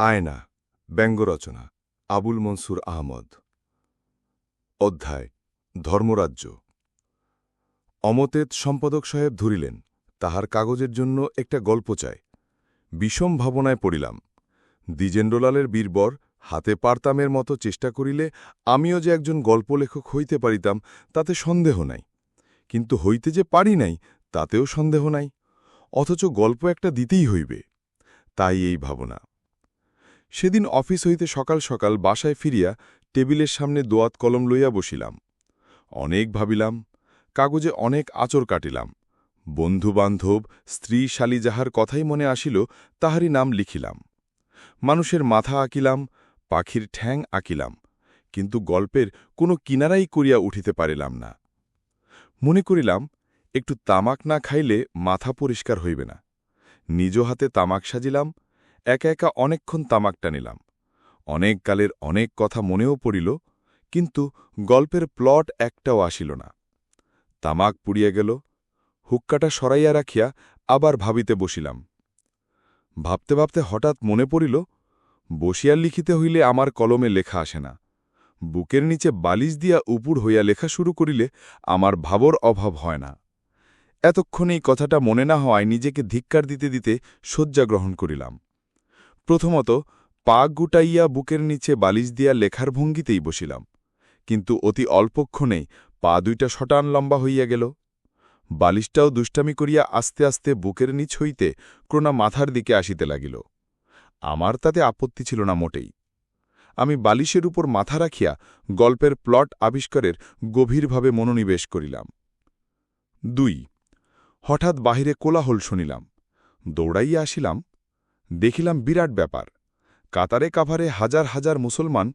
আয়না ব্যঙ্গ রচনা আবুল মনসুর আহমদ। অধ্যায়, ধর্মরাজ্য। অমতেত সম্পাদক সাহেব ধরিলেন, তাহার কাগজের জন্য একটা গল্প চায় বিষম ভাবনায় পড়িলাম, দ্বিজেন্দ্রলালের বীরবর হাতে পারতামের মতো চেষ্টা করিলে আমিও যে একজন গল্পলেখক হইতে পারিতাম, তাতে সন্দেহ নাই। কিন্তু হইতে যে পারি নাই, তাতেও সন্দেহ নাই, অথচ গল্প একটা দিতেই হইবে, তাই এই ভাবনা। সেদিন অফিস হইতে সকাল সকাল বাসায় ফিরিয়া টেবিলের সামনে দোয়াত কলম লইয়া বসিলাম। অনেক ভাবিলাম, কাগজে অনেক আচর কাটিলাম। বন্ধুবান্ধব, স্ত্রী শালী যাহার কথাই মনে আসিল, তাহারই নাম লিখিলাম। মানুষের মাথা আঁকিলাম, পাখির ঠ্যাং আঁকিলাম, কিন্তু গল্পের কোনো কিনারাই করিয়া উঠিতে পারিলাম না। মনে করিলাম, একটু তামাক না খাইলে মাথা পরিষ্কার হইবে না। নিজ হাতে তামাক সাজিলাম একা একা অনেকক্ষণ তামাক টানিলাম অনেক কালের অনেক কথা মনেও পড়িল, কিন্তু গল্পের প্লট একটাও আসিল না। তামাক পুড়িয়া গেল, হুক্কাটা সরাইয়া রাখিয়া আবার ভাবিতে বসিলাম। ভাবতে ভাবতে হঠাৎ মনে পড়িল, বসিয়া লিখিতে হইলে আমার কলমে লেখা আসে না। বুকের নিচে বালিশ দিয়া উপুর হইয়া লেখা শুরু করিলে আমার ভাবর অভাব হয় না। এতক্ষণ এই কথাটা মনে না হওয়ায় নিজেকে ধিক্কার দিতে দিতে শয্যা গ্রহণ করিলাম। প্রথমত, পা গুটাইয়া বুকের নিচে বালিশ দিয়া লেখার ভঙ্গিতেই বসিলাম, কিন্তু অতি অল্পক্ষণেই পা দুইটা শটান লম্বা হইয়া গেল। বালিশটাও দুষ্টামি করিয়া আস্তে আস্তে বুকের নিচ হইতে ক্রোনা মাথার দিকে আসিতে লাগিল। আমার তাতে আপত্তি ছিল না মোটেই। আমি বালিশের উপর মাথা রাখিয়া গল্পের প্লট আবিষ্কারের গভীরভাবে মনোনিবেশ করিলাম। দুই, হঠাৎ বাহিরে কোলাহল শুনিলাম। দৌড়াইয়া আসিলাম দেখিলাম বিরাট ব্যাপার। কাতারে কাভারে হাজার হাজার মুসলমান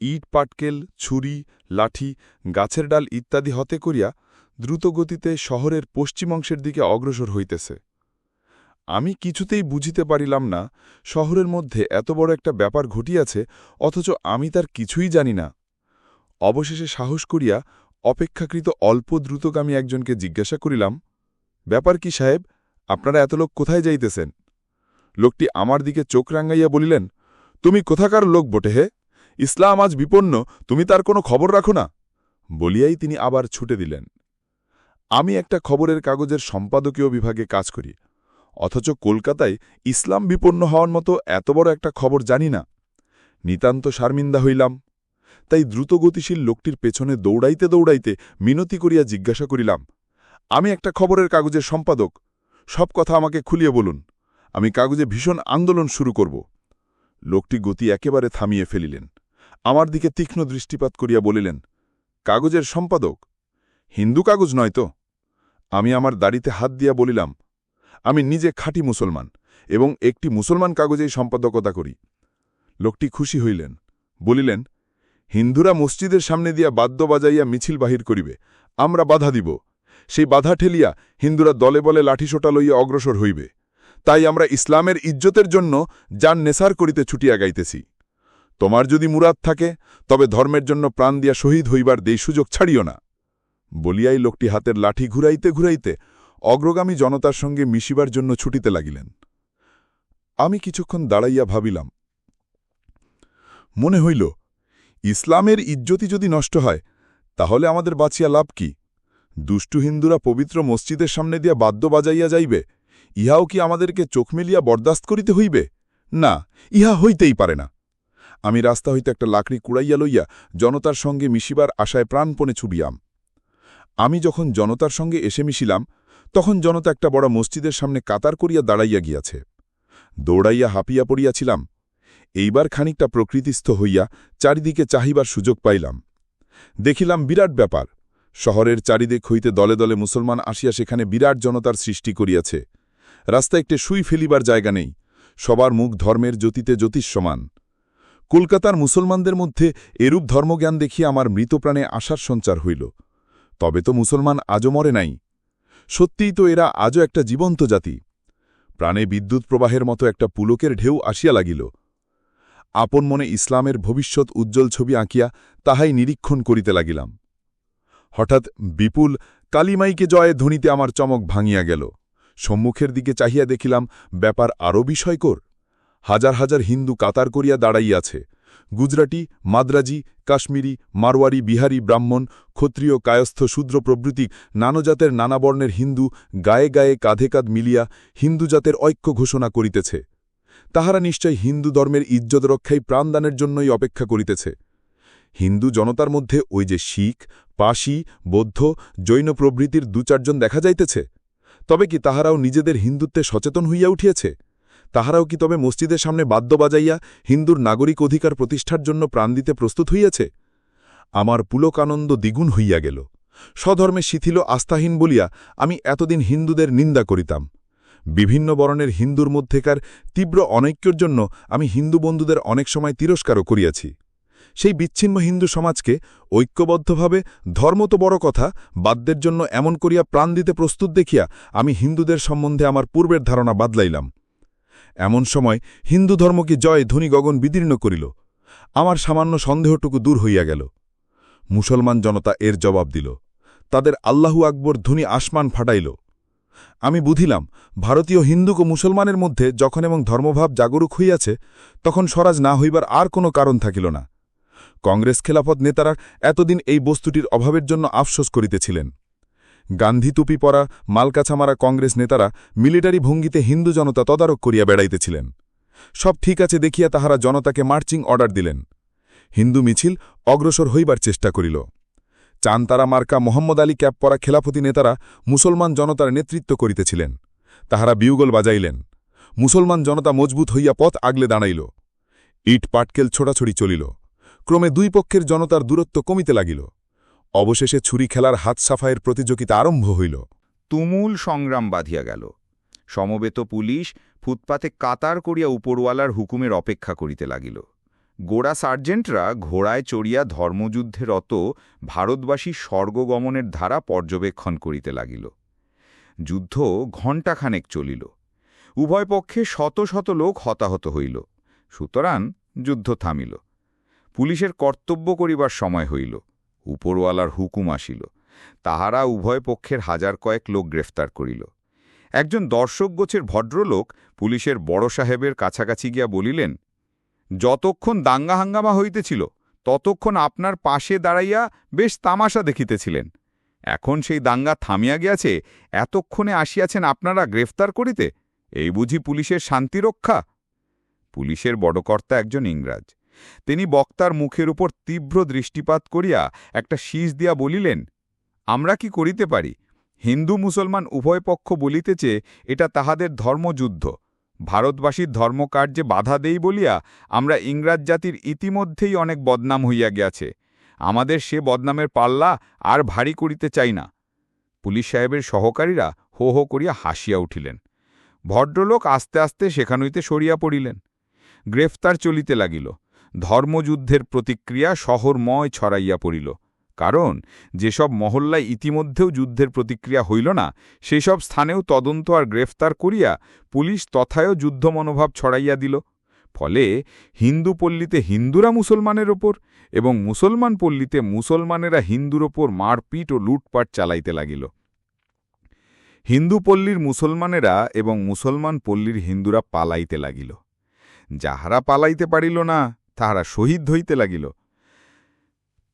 ইট, পাটকেল, ছুরি, লাঠি, গাছের ডাল ইত্যাদি হতে করিয়া দ্রুতগতিতে শহরের পশ্চিম অংশের দিকে অগ্রসর হইতেছে। আমি কিছুতেই বুঝিতে পারিলাম না শহরের মধ্যে এত বড় একটা ব্যাপার ঘটিয়াছে, অথচ আমি তার কিছুই জানি না। অবশেষে সাহস করিয়া অপেক্ষাকৃত অল্প দ্রুতগামী একজনকে জিজ্ঞাসা করিলাম, ব্যাপার কি সাহেব, আপনারা এত লোক কোথায় যাইতেছেন? লোকটি আমার দিকে চোখ রাঙ্গাইয়া বলিলেন, তুমি কোথাকার লোক বটে হে? ইসলাম আজ বিপন্ন, তুমি তার কোনো খবর রাখো না? বলিয়াই তিনি আবার ছুটে দিলেন। আমি একটা খবরের কাগজের সম্পাদকীয় বিভাগে কাজ করি, অথচ কলকাতায় ইসলাম বিপন্ন হওয়ার মতো এত বড় একটা খবর জানি না। নিতান্ত শারমিন্দা হইলাম। তাই দ্রুতগতিশীল লোকটির পেছনে দৌড়াইতে দৌড়াইতে মিনতি করিয়া জিজ্ঞাসা করিলাম, আমি একটা খবরের কাগজের সম্পাদক, সব কথা আমাকে খুলিয়ে বলুন। আমি কাগজে ভীষণ আন্দোলন শুরু করব। লোকটি গতি একেবারে থামিয়ে ফেলিলেন। আমার দিকে তীক্ষ্ণ দৃষ্টিপাত করিয়া বলিলেন, কাগজের সম্পাদক? হিন্দু কাগজ নয় তো? আমি আমার দাড়িতে হাত দিয়া বলিলাম, আমি নিজে খাঁটি মুসলমান এবং একটি মুসলমান কাগজেই সম্পাদকতা করি। লোকটি খুশি হইলেন, বলিলেন, হিন্দুরা মসজিদের সামনে দিয়া বাদ্য বাজাইয়া মিছিল বাহির করিবে, আমরা বাধা দিব। সেই বাধা ঠেলিয়া হিন্দুরা দলে বলে লাঠিসোটা লইয়া অগ্রসর হইবে। তাই আমরা ইসলামের ইজ্জতের জন্য যান নেসার করিতে ছুটিয়া গাইতেছি। তোমার যদি মুরাদ থাকে, তবে ধর্মের জন্য প্রাণ দিয়া শহীদ হইবার দেই সুযোগ ছাড়িও না। বলিয়াই লোকটি হাতের লাঠি ঘুরাইতে ঘুরাইতে অগ্রগামী জনতার সঙ্গে মিশিবার জন্য ছুটিতে লাগিলেন। আমি কিছুক্ষণ দাঁড়াইয়া ভাবিলাম। মনে হইল, ইসলামের ইজ্জতি যদি নষ্ট হয়, তাহলে আমাদের বাঁচিয়া লাভ কি? দুষ্টু হিন্দুরা পবিত্র মসজিদের সামনে দিয়া বাদ্য বাজাইয়া যাইবে ইহাও কি আমাদেরকে চোখ মেলিয়া বরদাস্ত করিতে হইবে? না, ইহা হইতেই পারে না। আমি রাস্তা হইতে একটা লাকড়ি কুড়াইয়া লইয়া জনতার সঙ্গে মিশিবার আশায় প্রাণপণে ছুবিয়াম। আমি যখন জনতার সঙ্গে এসে মিশিলাম, তখন জনতা একটা বড় মসজিদের সামনে কাতার করিয়া দাঁড়াইয়া গিয়াছে। দৌড়াইয়া হাঁপিয়া পড়িয়াছিলাম। এইবার খানিকটা প্রকৃতিস্থ হইয়া চারিদিকে চাহিবার সুযোগ পাইলাম। দেখিলাম বিরাট ব্যাপার। শহরের চারিদিক হইতে দলে দলে মুসলমান আসিয়া সেখানে বিরাট জনতার সৃষ্টি করিয়াছে। রাস্তা একটি সুই ফেলিবার জায়গা নেই, সবার মুখ ধর্মের জ্যোতিতে জ্যোতিষমান কলকাতার মুসলমানদের মধ্যে এরূপ ধর্মজ্ঞান দেখিয়া আমার মৃতপ্রাণে আশার সঞ্চার হইল। তবে তো মুসলমান আজও মরে নাই। সত্যিই তো এরা আজও একটা জীবন্ত জাতি। প্রাণে বিদ্যুৎ প্রবাহের মতো একটা পুলকের ঢেউ আসিয়া লাগিল। আপন মনে ইসলামের ভবিষ্যৎ উজ্জ্বল ছবি আঁকিয়া তাহাই নিরীক্ষণ করিতে লাগিলাম। হঠাৎ বিপুল কালিমাইকে জয়ে ধ্বনিতে আমার চমক ভাঙিয়া গেল। সম্মুখের দিকে চাহিয়া দেখিলাম, ব্যাপার আরও বিষয়কর। হাজার হাজার হিন্দু কাতার করিয়া দাঁড়াইয়াছে। গুজরাটি, মাদ্রাজি, কাশ্মীরি, মারওয়ারি, বিহারি, ব্রাহ্মণ, ক্ষত্রিয়, কায়স্থ, শূদ্র প্রভৃতি নানজাতের নানা বর্ণের হিন্দু গায়ে গায়ে কাঁধে কাঁধ মিলিয়া হিন্দু জাতের ঐক্য ঘোষণা করিতেছে। তাহারা নিশ্চয় হিন্দু ধর্মের ইজ্জত রক্ষায় প্রাণদানের জন্যই অপেক্ষা করিতেছে। হিন্দু জনতার মধ্যে ওই যে শিখ, পাশি, বৌদ্ধ, জৈন প্রভৃতির দু চারজন দেখা যাইতেছে? তবে কি তাহারাও নিজেদের হিন্দুত্বে সচেতন হইয়া উঠিয়াছে? তাহারাও কি তবে মসজিদের সামনে বাদ্য বাজাইয়া হিন্দুর নাগরিক অধিকার প্রতিষ্ঠার জন্য প্রাণ দিতে প্রস্তুত হইয়াছে? আমার পুলকানন্দ দ্বিগুণ হইয়া গেল। স্বধর্মে শিথিল আস্থাহীন বলিয়া আমি এতদিন হিন্দুদের নিন্দা করিতাম। বিভিন্ন বরণের হিন্দুর মধ্যেকার তীব্র অনৈক্যর জন্য আমি হিন্দু বন্ধুদের অনেক সময় তিরস্কারও করিয়াছি। সেই বিচ্ছিন্ন হিন্দু সমাজকে ঐক্যবদ্ধভাবে ধর্ম তো বড় কথা বাদ্যের জন্য এমন করিয়া প্রাণ দিতে প্রস্তুত দেখিয়া আমি হিন্দুদের সম্বন্ধে আমার পূর্বের ধারণা বাদলাইলাম। এমন সময় হিন্দু ধর্মকে জয় ধ্বনি গগন বিদীর্ণ করিল। আমার সামান্য সন্দেহটুকু দূর হইয়া গেল। মুসলমান জনতা এর জবাব দিল। তাদের আল্লাহু আকবর ধ্বনি আসমান ফাটাইল। আমি বুঝিলাম, ভারতীয় হিন্দুক ও মুসলমানের মধ্যে যখন এবং ধর্মভাব জাগরুক হইয়াছে, তখন স্বরাজ না হইবার আর কোনো কারণ থাকিল না। কংগ্রেস খেলাফত নেতারা এতদিন এই বস্তুটির অভাবের জন্য আফসোস করিতেছিলেন। গান্ধী টুপি পরা, মালকাছামারা কংগ্রেস নেতারা মিলিটারি ভঙ্গিতে হিন্দু জনতা তদারক করিয়া বেড়াইতেছিলেন। সব ঠিক আছে দেখিয়া তাহারা জনতাকে মার্চিং অর্ডার দিলেন। হিন্দু মিছিল অগ্রসর হইবার চেষ্টা করিল। চানতারা মার্কা মোহাম্মদ আলী ক্যাপ পরা খেলাফতি নেতারা মুসলমান জনতার নেতৃত্ব করিতেছিলেন। তাহারা বিউগল বাজাইলেন। মুসলমান জনতা মজবুত হইয়া পথ আগলে দাঁড়াইল। ইট পাটকেল ছোড়াছড়ি চলিল। ক্রমে দুই পক্ষের জনতার দূরত্ব কমিতে লাগিল। অবশেষে ছুরি খেলার হাত সাফাইয়ের প্রতিযোগিতা আরম্ভ হইল। তুমুল সংগ্রাম বাঁধিয়া গেল। সমবেত পুলিশ ফুটপাতে কাতার করিয়া উপরওয়ালার হুকুমের অপেক্ষা করিতে লাগিল। গোড়া সার্জেন্টরা ঘোড়ায় চড়িয়া ধর্মযুদ্ধে রত ভারতবাসী স্বর্গগমনের ধারা পর্যবেক্ষণ করিতে লাগিল। যুদ্ধ ঘণ্টাখানেক চলিল। উভয় পক্ষে শত শত লোক হতাহত হইল। সুতরাং যুদ্ধ থামিল। পুলিশের কর্তব্য করিবার সময় হইল, উপরওয়ালার হুকুম আসিল, তাহারা উভয় পক্ষের হাজার কয়েক লোক গ্রেফতার করিল। একজন দর্শক গোছের ভদ্রলোক পুলিশের বড় সাহেবের কাছাকাছি গিয়া বলিলেন, যতক্ষণ দাঙ্গা হাঙ্গামা হইতেছিল, ততক্ষণ আপনার পাশে দাঁড়াইয়া বেশ তামাশা দেখিতেছিলেন। এখন সেই দাঙ্গা থামিয়া গিয়াছে, এতক্ষণে আসিয়াছেন আপনারা গ্রেফতার করিতে? এই বুঝি পুলিশের শান্তিরক্ষা? পুলিশের বড়কর্তা একজন ইংরাজ। তিনি বক্তার মুখের উপর তীব্র দৃষ্টিপাত করিয়া একটা শীষ দিয়া বলিলেন, আমরা কি করিতে পারি? হিন্দু মুসলমান উভয় পক্ষ বলিতেছে, এটা তাহাদের ধর্মযুদ্ধ। ভারতবাসীর ধর্মকার্যে বাধা দেই বলিয়া আমরা ইংরাজ জাতির ইতিমধ্যেই অনেক বদনাম হইয়া গিয়াছে। আমাদের সে বদনামের পাল্লা আর ভারী করিতে চাই না। পুলিশ সাহেবের সহকারীরা হো হো করিয়া হাসিয়া উঠিলেন। ভদ্রলোক আস্তে আস্তে সেখান হইতে সরিয়া পড়িলেন। গ্রেফতার চলিতে লাগিল। ধর্মযুদ্ধের প্রতিক্রিয়া শহরময় ছড়াইয়া পড়িল, কারণ যেসব মহল্লায় ইতিমধ্যেও যুদ্ধের প্রতিক্রিয়া হইল না, সেসব স্থানেও তদন্ত আর গ্রেফতার করিয়া পুলিশ তথায়ও যুদ্ধ মনোভাব ছড়াইয়া দিল। ফলে হিন্দু পল্লীতে হিন্দুরা মুসলমানের ওপর এবং মুসলমান পল্লীতে মুসলমানেরা হিন্দুর ওপর মারপিট ও লুটপাট চালাইতে লাগিল। হিন্দু পল্লীর মুসলমানেরা এবং মুসলমান পল্লীর হিন্দুরা পালাইতে লাগিল। যাহারা পালাইতে পারিল না তাহারা শহীদ হইতে লাগিল।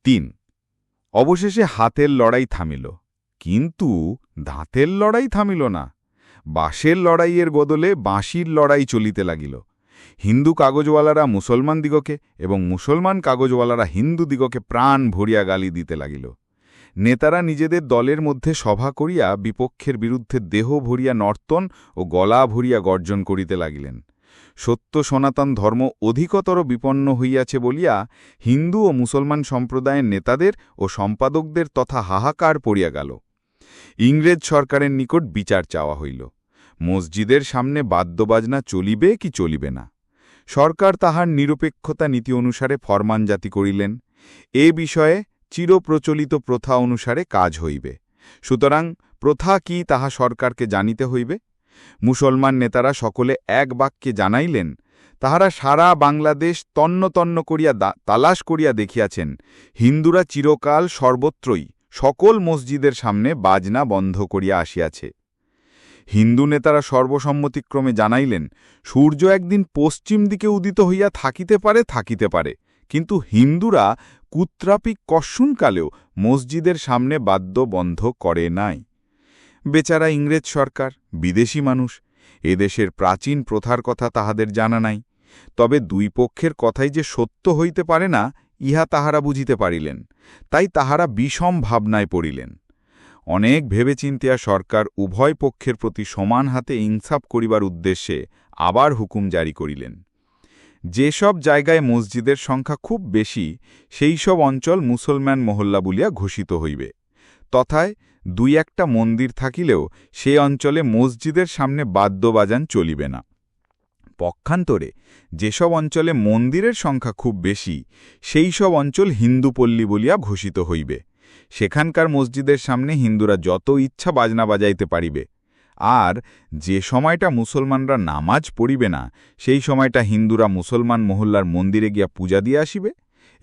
তিন, অবশেষে হাতের লড়াই থামিল। কিন্তু দাঁতের লড়াই থামিল না। বাঁশের লড়াইয়ের বদলে বাঁশির লড়াই চলিতে লাগিল। হিন্দু কাগজওয়ালারা মুসলমান দিগকে এবং মুসলমান কাগজওয়ালারা হিন্দু দিগকে প্রাণ ভরিয়া গালি দিতে লাগিল। নেতারা নিজেদের দলের মধ্যে সভা করিয়া বিপক্ষের বিরুদ্ধে দেহ ভরিয়া নর্তন ও গলা ভরিয়া গর্জন করিতে লাগিলেন। সত্য সনাতন ধর্ম অধিকতর বিপন্ন হইয়াছে বলিয়া হিন্দু ও মুসলমান সম্প্রদায়ের নেতাদের ও সম্পাদকদের তথা হাহাকার পড়িয়া গেল। ইংরেজ সরকারের নিকট বিচার চাওয়া হইল। মসজিদের সামনে বাদ্যবাজনা চলিবে কি চলিবে না। সরকার তাহার নিরপেক্ষতা নীতি অনুসারে ফরমান জাতি করিলেন। এ বিষয়ে চিরপ্রচলিত প্রথা অনুসারে কাজ হইবে। সুতরাং প্রথা কি তাহা সরকারকে জানিতে হইবে? মুসলমান নেতারা সকলে এক বাক্যে জানাইলেন, তাহারা সারা বাংলাদেশ তন্ন তন্ন করিয়া তালাশ করিয়া দেখিয়াছেন, হিন্দুরা চিরকাল সর্বত্রই সকল মসজিদের সামনে বাজনা বন্ধ করিয়া আসিয়াছে। হিন্দু নেতারা সর্বসম্মতিক্রমে জানাইলেন, সূর্য একদিন পশ্চিম দিকে উদিত হইয়া থাকিতে পারে থাকিতে পারে, কিন্তু হিন্দুরা কুত্রাপিক কর্ষণকালেও মসজিদের সামনে বাদ্য বন্ধ করে নাই। বেচারা ইংরেজ সরকার, বিদেশি মানুষ এদেশের প্রাচীন প্রথার কথা তাহাদের জানা নাই, তবে দুই পক্ষের কথাই যে সত্য হইতে পারে না, ইহা তাহারা বুঝিতে পারিলেন, তাই তাহারা বিষম ভাবনায় পড়িলেন। অনেক ভেবেচিন্তিয়া সরকার উভয় পক্ষের প্রতি সমান হাতে ইনসাফ করিবার উদ্দেশ্যে আবার হুকুম জারি করিলেন। যেসব জায়গায় মসজিদের সংখ্যা খুব বেশি, সেই সব অঞ্চল মুসলমান মহল্লা বলিয়া ঘোষিত হইবে। তথায় দুই একটা মন্দির থাকিলেও সে অঞ্চলে মসজিদের সামনে বাদ্যবাজান চলিবে না। পক্ষান্তরে যেসব অঞ্চলে মন্দিরের সংখ্যা খুব বেশি সেই সব অঞ্চল হিন্দুপল্লী বলিয়া ঘোষিত হইবে। সেখানকার মসজিদের সামনে হিন্দুরা যত ইচ্ছা বাজনা বাজাইতে পারিবে। আর যে সময়টা মুসলমানরা নামাজ পড়িবে না, সেই সময়টা হিন্দুরা মুসলমান মহল্লার মন্দিরে গিয়া পূজা দিয়ে আসিবে।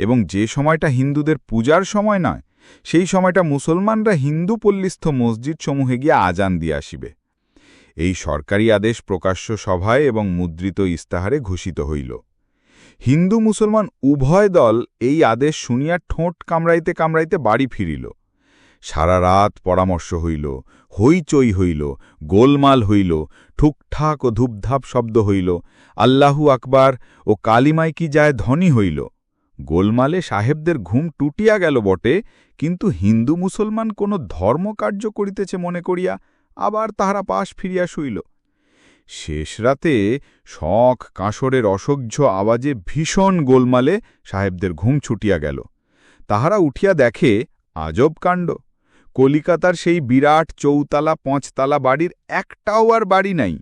এবং যে সময়টা হিন্দুদের পূজার সময় নয় সেই সময়টা মুসলমানরা হিন্দু পল্লীস্থ মসজিদসমূহে গিয়া আজান দিয়ে আসিবে। এই সরকারি আদেশ প্রকাশ্য সভায় এবং মুদ্রিত ইস্তাহারে ঘোষিত হইল। হিন্দু মুসলমান উভয় দল এই আদেশ শুনিয়া ঠোঁট কামড়াইতে কামড়াইতে বাড়ি ফিরিল। সারা রাত পরামর্শ হইল, হইচই হইল, গোলমাল হইল, ঠুকঠাক ও ধূপধাপ শব্দ হইল, আল্লাহু আকবার ও কালিমাই কি যায় ধনী হইল। গোলমালে সাহেবদের ঘুম টুটিয়া গেল বটে, কিন্তু হিন্দু মুসলমান কোনো ধর্মকার্য করিতেছে মনে করিয়া আবার তাহারা পাশ ফিরিয়া শুইল। শেষ রাতে শখ কাঁসরের অসহ্য আওয়াজে ভীষণ গোলমালে সাহেবদের ঘুম ছুটিয়া গেল। তাহারা উঠিয়া দেখে, আজব কাণ্ড। কলিকাতার সেই বিরাট চৌতালা পাঁচতালা বাড়ির একটাও আর বাড়ি নাই,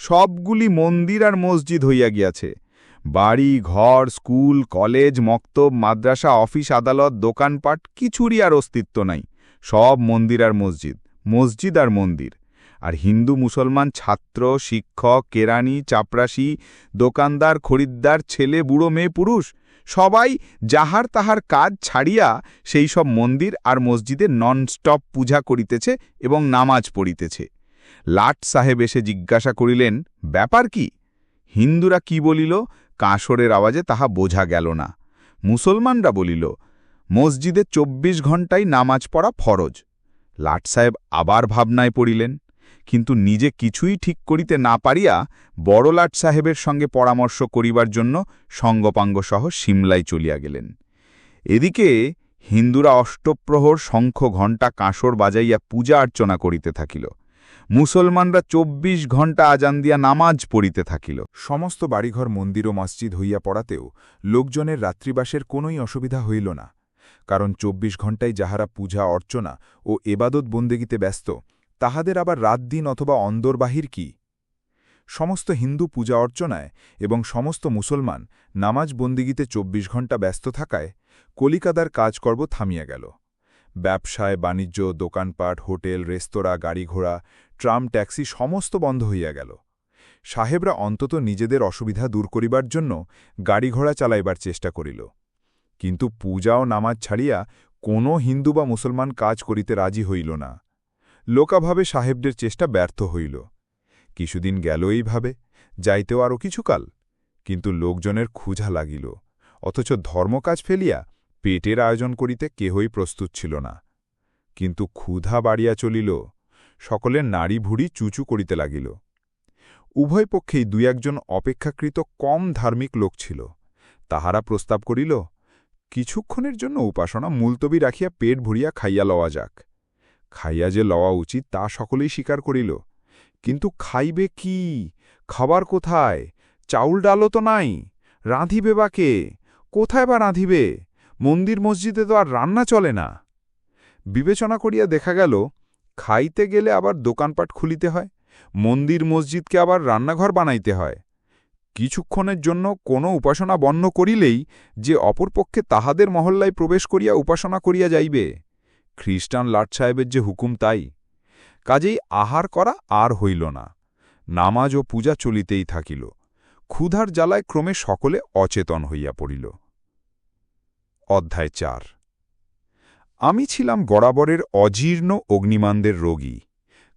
সবগুলি মন্দির আর মসজিদ হইয়া গিয়াছে। বাড়ি, ঘর, স্কুল, কলেজ, মক্তব, মাদ্রাসা, অফিস, আদালত, দোকানপাট, কিছুরই আর অস্তিত্ব নাই। সব মন্দির আর মসজিদ মসজিদ আর মন্দির। আর হিন্দু, মুসলমান, ছাত্র, শিক্ষক, কেরানি, চাপরাশি, দোকানদার, খরিদ্দার, ছেলে, বুড়ো, মেয়ে, পুরুষ, সবাই যাহার তাহার কাজ ছাড়িয়া সেই সব মন্দির আর মসজিদে ননস্টপ পূজা করিতেছে এবং নামাজ পড়িতেছে। লাট সাহেব এসে জিজ্ঞাসা করিলেন, ব্যাপার কি? হিন্দুরা কি বলিল? কাঁসরের আওয়াজে তাহা বোঝা গেল না। মুসলমানরা বলিল, মসজিদে চব্বিশ ঘণ্টাই নামাজ পড়া ফরজ। লাট সাহেব আবার ভাবনায় পড়িলেন, কিন্তু নিজে কিছুই ঠিক করিতে না পারিয়া বড় লাট সাহেবের সঙ্গে পরামর্শ করিবার জন্য সঙ্গপাঙ্গসহ সিমলায় চলিয়া গেলেন। এদিকে হিন্দুরা অষ্টপ্রহর শঙ্খ ঘণ্টা কাঁসর বাজাইয়া পূজা অর্চনা করিতে থাকিল। মুসলমানরা চব্বিশ ঘণ্টা আজান দিয়া নামাজ পড়িতে থাকিল। সমস্ত বাড়িঘর, মন্দির ও মসজিদ হইয়া পড়াতেও লোকজনের রাত্রিবাসের কোনই অসুবিধা হইল না। কারণ চব্বিশ ঘণ্টায় যাহারা পূজা, অর্চনা ও এবাদত বন্দেগিতে ব্যস্ত, তাহাদের আবার রাত দিন অথবা অন্দরবাহির কি? সমস্ত হিন্দু পূজা অর্চনায় এবং সমস্ত মুসলমান নামাজ বন্দিগিতে চব্বিশ ঘণ্টা ব্যস্ত থাকায় কলিকাতার কাজকর্ম থামিয়া গেল। ব্যবসায়, বাণিজ্য, দোকানপাট, হোটেল, রেস্তোরাঁ, গাড়িঘোড়া, ট্রাম, ট্যাক্সি সমস্ত বন্ধ হইয়া গেল। সাহেবরা অন্তত নিজেদের অসুবিধা দূর করিবার জন্য গাড়িঘোড়া চালাইবার চেষ্টা করিল। কিন্তু পূজা ও নামাজ ছাড়িয়া কোনো হিন্দু বা মুসলমান কাজ করিতে রাজি হইল না। লোকাভাবে সাহেবদের চেষ্টা ব্যর্থ হইল। কিছুদিন গেল এইভাবে, যাইতেও আরও কিছুকাল, কিন্তু লোকজনের খুঁজা লাগিল, অথচ ধর্মকাজ ফেলিয়া পেটের আয়োজন করিতে কেহই প্রস্তুত ছিল না। কিন্তু ক্ষুধা বাড়িয়া চলিল, সকলের নাড়ি ভুড়ি চুচু করিতে লাগিল। উভয় পক্ষেই দুই একজন অপেক্ষাকৃত কম ধার্মিক লোক ছিল। তাহারা প্রস্তাব করিল, কিছুক্ষণের জন্য উপাসনা মুলতবি রাখিয়া পেট ভরিয়া খাইয়া লওয়া যাক। খাইয়া যে লওয়া উচিত তা সকলেই স্বীকার করিল। কিন্তু খাইবে কি? খাবার কোথায়? চাউল ডালও তো নাই। রাঁধিবে বা কে? কোথায় বা রাঁধিবে? মন্দির মসজিদে তো আর রান্না চলে না। বিবেচনা করিয়া দেখা গেল, খাইতে গেলে আবার দোকানপাট খুলিতে হয়, মন্দির মসজিদকে আবার রান্নাঘর বানাইতে হয়। কিছুক্ষণের জন্য কোনো উপাসনা বন্ধ করিলেই যে অপরপক্ষে তাহাদের মহল্লায় প্রবেশ করিয়া উপাসনা করিয়া যাইবে। খ্রিস্টান লাট সাহেবের যে হুকুম তাই। কাজেই আহার করা আর হইল না, নামাজ ও পূজা চলিতেই থাকিল। ক্ষুধার জ্বালায় ক্রমে সকলে অচেতন হইয়া পড়িল। অধ্যায় চার। আমি ছিলাম গড়াবরের অজীর্ণ অগ্নিমানদের রোগী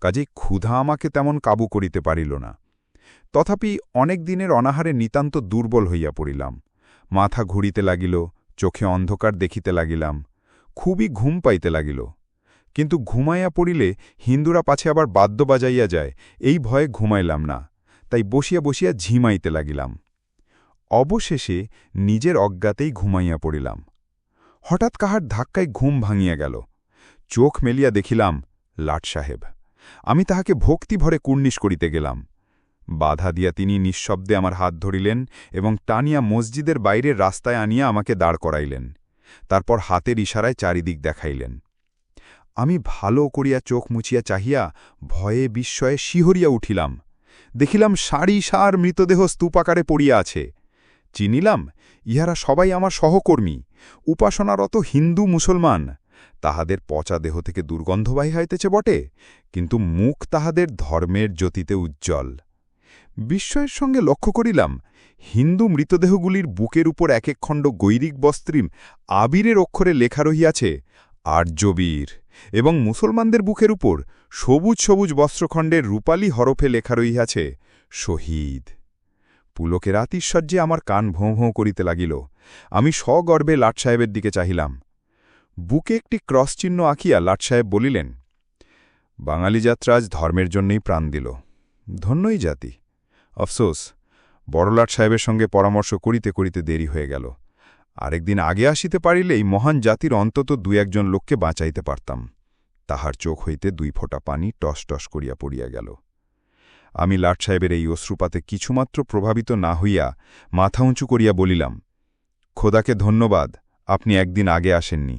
কাজে ক্ষুধা আমাকে তেমন কাবু করিতে পারিল না। তথাপি অনেক দিনের অনাহারে নিতান্ত দুর্বল হইয়া পড়িলাম। মাথা ঘুরিতে লাগিল, চোখে অন্ধকার দেখিতে লাগিলাম, খুবই ঘুম পাইতে লাগিল। কিন্তু ঘুমাইয়া পড়িলে হিন্দুরা পাছে আবার বাদ্য বাজাইয়া যায়, এই ভয়ে ঘুমাইলাম না, তাই বসিয়া বসিয়া ঝিমাইতে লাগিলাম। অবশেষে নিজের অজ্ঞাতেই ঘুমাইয়া পড়িলাম। হঠাৎ কাহার ধাক্কায় ঘুম ভাঙিয়া গেল। চোখ মেলিয়া দেখিলাম, লাট সাহেব, আমি তাহাকে ভক্তিভরে কুর্নিশ করিতে গেলাম। বাধা দিয়া তিনি নিঃশব্দে আমার হাত ধরিলেন এবং টানিয়া মসজিদের বাইরের রাস্তায় আনিয়া আমাকে দাঁড় করাইলেন। তারপর হাতের ইশারায় চারিদিক দেখাইলেন। আমি ভালো করিয়া চোখ মুছিয়া চাহিয়া ভয়ে বিস্ময়ে শিহরিয়া উঠিলাম। দেখিলাম সারি সার মৃতদেহ স্তূপাকারে পড়িয়া আছে। চিনিলাম ইহারা সবাই আমার সহকর্মী, উপাসনারত হিন্দু মুসলমান। তাহাদের পচা দেহ থেকে দুর্গন্ধবাহী হইতেছে বটে, কিন্তু মুখ তাহাদের ধর্মের জ্যোতিতে উজ্জ্বল। বিস্ময়ের সঙ্গে লক্ষ্য করিলাম, হিন্দু মৃতদেহগুলির বুকের উপর এক খণ্ড গৈরিক বস্ত্রিম আবিরের অক্ষরে লেখা রহিয়াছে, আর্যবীর, এবং মুসলমানদের বুকের উপর সবুজ সবুজ বস্ত্রখণ্ডের রূপালী হরফে লেখা রহিয়াছে, শহীদ। পুলকের আতিশ্বর্যে আমার কান ভোঁ ভোঁ করিতে লাগিল। আমি সগর্বে লাট সাহেবের দিকে চাহিলাম। বুকে একটি ক্রস চিহ্ন আঁকিয়া লাট সাহেব বলিলেন, বাঙালি যাত্রা আজ ধর্মের জন্যই প্রাণ দিল। ধন্যই জাতি। অফসোস বড়লাট সাহেবের সঙ্গে পরামর্শ করিতে করিতে দেরি হয়ে গেল। আরেকদিন আগে আসিতে পারিলেই মহান জাতির অন্তত দুই একজন লোককে বাঁচাইতে পারতাম। তাহার চোখ হইতে দুই ফোঁটা পানি টস টস করিয়া পড়িয়া গেল। আমি লাট সাহেবের এই অশ্রুপাতে কিছুমাত্র প্রভাবিত না হইয়া মাথা উঁচু করিয়া বলিলাম, খোদাকে ধন্যবাদ, আপনি একদিন আগে আসেননি।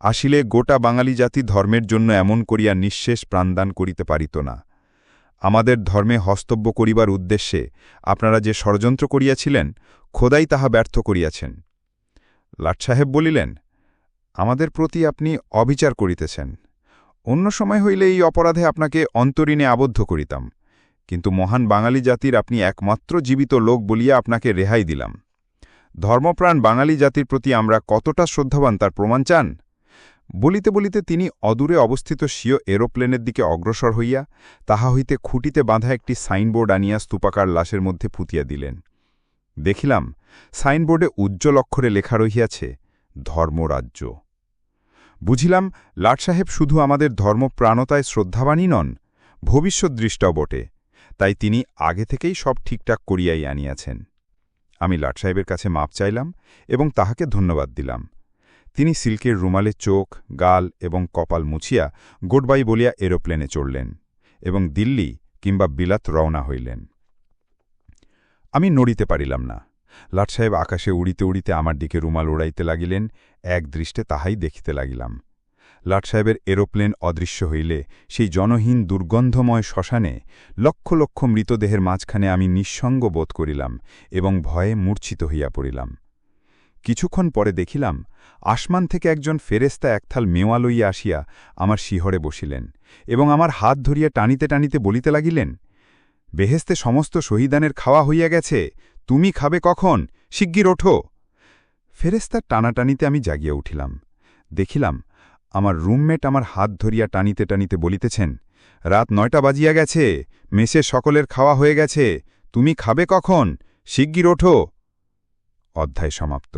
আসিলে গোটা বাঙালি জাতি ধর্মের জন্য এমন করিয়া নিঃশেষ প্রাণদান করিতে পারিত না। আমাদের ধর্মে হস্তব্য করিবার উদ্দেশ্যে আপনারা যে ষড়যন্ত্র করিয়াছিলেন, খোদাই তাহা ব্যর্থ করিয়াছেন। লাট সাহেব বলিলেন, আমাদের প্রতি আপনি অবিচার করিতেছেন। অন্য সময় হইলে এই অপরাধে আপনাকে অন্তরীণে আবদ্ধ করিতাম। কিন্তু মহান বাঙালি জাতির আপনি একমাত্র জীবিত লোক বলিয়া আপনাকে রেহাই দিলাম। ধর্মপ্রাণ বাঙালি জাতির প্রতি আমরা কতটা শ্রদ্ধাবান তার প্রমাণ চান? বলিতে বলিতে তিনি অদূরে অবস্থিত স্বীয় এরোপ্লেনের দিকে অগ্রসর হইয়া তাহা হইতে খুঁটিতে বাঁধা একটি সাইনবোর্ড আনিয়া স্তূপাকার লাশের মধ্যে ফুটিয়া দিলেন। দেখিলাম, সাইনবোর্ডে উজ্জ্বল অক্ষরে লেখা রহিয়াছে, ধর্মরাজ্য। বুঝিলাম লাট সাহেব শুধু আমাদের ধর্মপ্রাণতায় শ্রদ্ধাবানই নন, ভবিষ্যৎ দৃষ্টাও বটে। তাই তিনি আগে থেকেই সব ঠিকঠাক করিয়াই আনিয়াছেন। আমি লাট সাহেবের কাছে মাপ চাইলাম এবং তাহাকে ধন্যবাদ দিলাম। তিনি সিল্কের রুমালে চোখ, গাল এবং কপাল মুছিয়া গোডবাই বলিয়া এরোপ্লেনে চড়লেন এবং দিল্লি কিংবা বিলাত রওনা হইলেন। আমি নড়িতে পারিলাম না। লাট সাহেব আকাশে উড়িতে উড়িতে আমার দিকে রুমাল উড়াইতে লাগিলেন, এক দৃষ্টে তাহাই দেখিতে লাগিলাম। লাট সাহেবের এরোপ্লেন অদৃশ্য হইলে সেই জনহীন দুর্গন্ধময় শ্মশানে লক্ষ লক্ষ মৃতদেহের মাঝখানে আমি নিঃসঙ্গ বোধ করিলাম এবং ভয়ে মূর্ছিত হইয়া পড়িলাম। কিছুক্ষণ পরে দেখিলাম, আসমান থেকে একজন ফেরেস্তা একথাল মেওয়া লইয়া আসিয়া আমার শিহরে বসিলেন এবং আমার হাত ধরিয়া টানিতে টানিতে বলিতে লাগিলেন বেহেস্তে সমস্ত শহীদানের খাওয়া হইয়া গেছে, তুমি খাবে কখন? শিগগির ওঠো। ফেরেস্তার টানাটানিতে আমি জাগিয়া উঠিলাম। দেখিলাম আমার রুমমেট আমার হাত ধরিয়া টানিতে টানিতে বলিতেছেন, রাত নয়টা বাজিয়া গেছে মেসে সকলের খাওয়া হয়ে গেছে, তুমি খাবে কখন? শিগগির ওঠো। অধ্যায় সমাপ্ত।